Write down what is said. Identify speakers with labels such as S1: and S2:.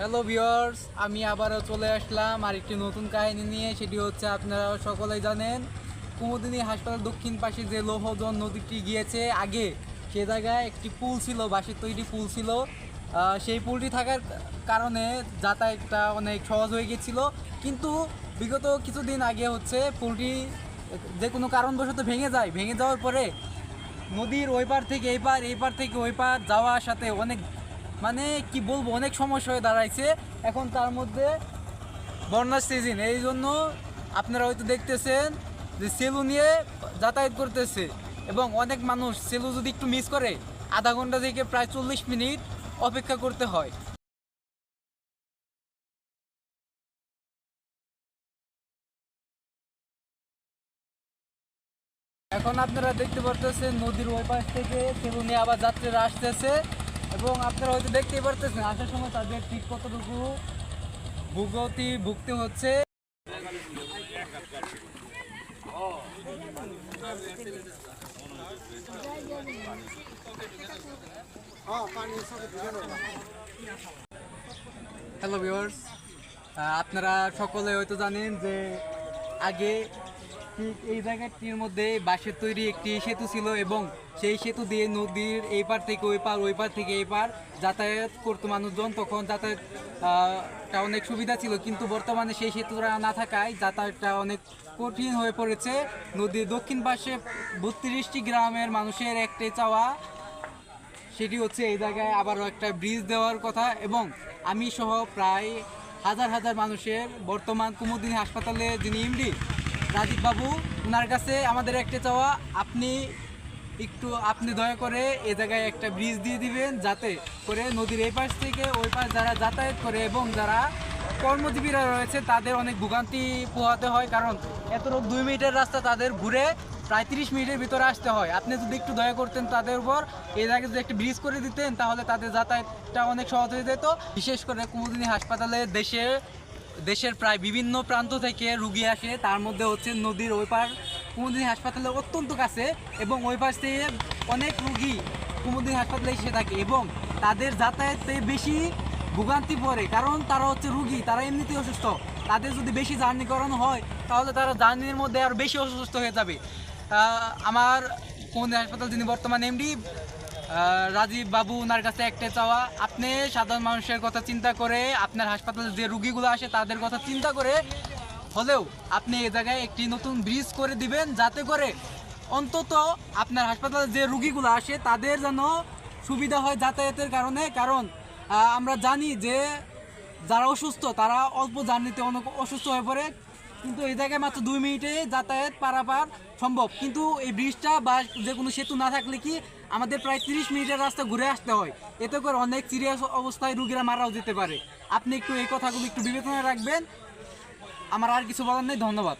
S1: Hello viewers আমি আবারও চলে আসলাম আর একটি নতুন কাহিনী নিয়ে, সেটি হচ্ছে আপনারা সকলেই জানেন, কুমুদিনী হাসপাতাল দক্ষিণ পাশে যে লৌহজন নদীটি গিয়েছে, আগে সে জায়গায় একটি পুল ছিল, বাঁশের তৈরি পুল ছিল। সেই পুলটি থাকার কারণে যাতায়াতটা অনেক সহজ হয়ে গেছিল কিন্তু বিগত কিছুদিন আগে হচ্ছে পুলটি যে কোনো কারণবশত ভেঙে যায়। ভেঙে যাওয়ার পরে নদীর ওই পার থেকে এই পার এই পার থেকে ওই পার যাওয়া আসাতে অনেক মানে কি বলব, অনেক সমস্যা হয়ে দাঁড়াইছে। এখন তার মধ্যে বন্যার সিজন এই জন্য আপনারা হয়তো দেখতেছেন যে সেলু নিয়ে যাতায়াত করতেছে এবং অনেক মানুষ সেলু যদি একটু মিস করে, আধা ঘণ্টা থেকে প্রায় চল্লিশ মিনিট অপেক্ষা করতে হয়। এখন আপনারা দেখতে পারতেছেন নদীর ওই পাশ থেকে সেলু নিয়ে আবার যাত্রীরা আসতেছে। এবং আপনারা হয়তো দেখতেই পারতেছেন, আসার সময় তাদের ঠিক কতটুকু ভুগতি ভুগতে হচ্ছে। হ্যালো ভিউয়ার্স আপনারা সকলে হয়তো জানেন যে আগে ঠিক এই জায়গাটির মধ্যে বাঁশের তৈরি একটি সেতু ছিল এবং সেই সেতু দিয়ে নদীর এই পার থেকে ওই পার ওই পার থেকে এই পার যাতায়াত করতো মানুষজন। তখন যাতায়াত আহ, টা অনেক সুবিধা ছিল কিন্তু বর্তমানে সেই সেতুটা না থাকায় যাতায়াতটা অনেক কঠিন হয়ে পড়েছে। নদীর দক্ষিণ পাশে বত্রিশটি গ্রামের মানুষের একটাই চাওয়া সেটি হচ্ছে এই জায়গায় আবারও একটা ব্রিজ দেওয়ার কথা এবং আমি সহ প্রায় হাজার হাজার মানুষের বর্তমান কুমুদিনী হাসপাতালে যিনি এমডি রাজীব বাবু ওনার কাছে আমাদের একটা চাওয়া, আপনি একটু, আপনি দয়া করে এ জায়গায় একটা ব্রিজ দিয়ে দিবেন যাতে করে নদীর এই পাশ থেকে ওই পাশ যারা যাতায়াত করে এবং যারা কর্মজীবীরা রয়েছে, তাদের অনেক ভোগান্তি পোহাতে হয়। কারণ এত দুই মিনিটের রাস্তা তাদের ঘুরে প্রায় তিরিশ মিনিটের ভিতরে আসতে হয়। আপনি যদি একটু দয়া করতেন তাদের উপর এই জায়গায় যদি একটি ব্রিজ করে দিতেন, তাহলে তাদের যাতায়াতটা অনেক সহজ হয়ে যেত। বিশেষ করে কুমুদিনী হাসপাতালে দেশে দেশের প্রায় বিভিন্ন প্রান্ত থেকে রুগী আসে। তার মধ্যে হচ্ছে নদীর ওই পার কুমুদিনী হাসপাতালে অত্যন্ত কাছে এবং ওই পাশ থেকে অনেক রুগী কুমুদিনী হাসপাতালে এসে থাকে এবং তাদের যাতায়াতে বেশি ভোগান্তি পড়ে। কারণ তারা হচ্ছে রুগী, তারা এমনিতেই অসুস্থ। তাদের যদি বেশি জার্নি করানো হয়, তাহলে তারা জার্নির মধ্যে আরও বেশি অসুস্থ হয়ে যাবে। আমার কোন হাসপাতাল, যিনি বর্তমান এমডি রাজীব বাবু ওনার কাছে একটা চাওয়া, আপনি সাধারণ মানুষের কথা চিন্তা করে আপনার হাসপাতালে যে রুগীগুলো আসে তাদের কথা চিন্তা করে হলেও আপনি এই জায়গায় একটি নতুন ব্রিজ করে দিবেন যাতে করে অন্তত আপনার হাসপাতালে যে রুগীগুলো আসে তাদের যেন সুবিধা হয় যাতায়াতের কারণে। কারণ আমরা জানি যে যারা অসুস্থ তারা অল্প জার্নিতে অনেক অসুস্থ হয়ে পড়ে। কিন্তু এই জায়গায় মাত্র দুই মিনিটে যাতায়াত পারাপার সম্ভব। কিন্তু এই ব্রিজটা বা যে কোনো সেতু না থাকলে কি আমাদের প্রায় তিরিশ মিনিটের রাস্তা ঘুরে আসতে হয়? এতে করে অনেক সিরিয়াস অবস্থায় রুগীরা মারাও যেতে পারে। আপনি একটু এই কথাগুলো একটু বিবেচনায় রাখবেন। আমার আর কিছু বলার নেই, ধন্যবাদ।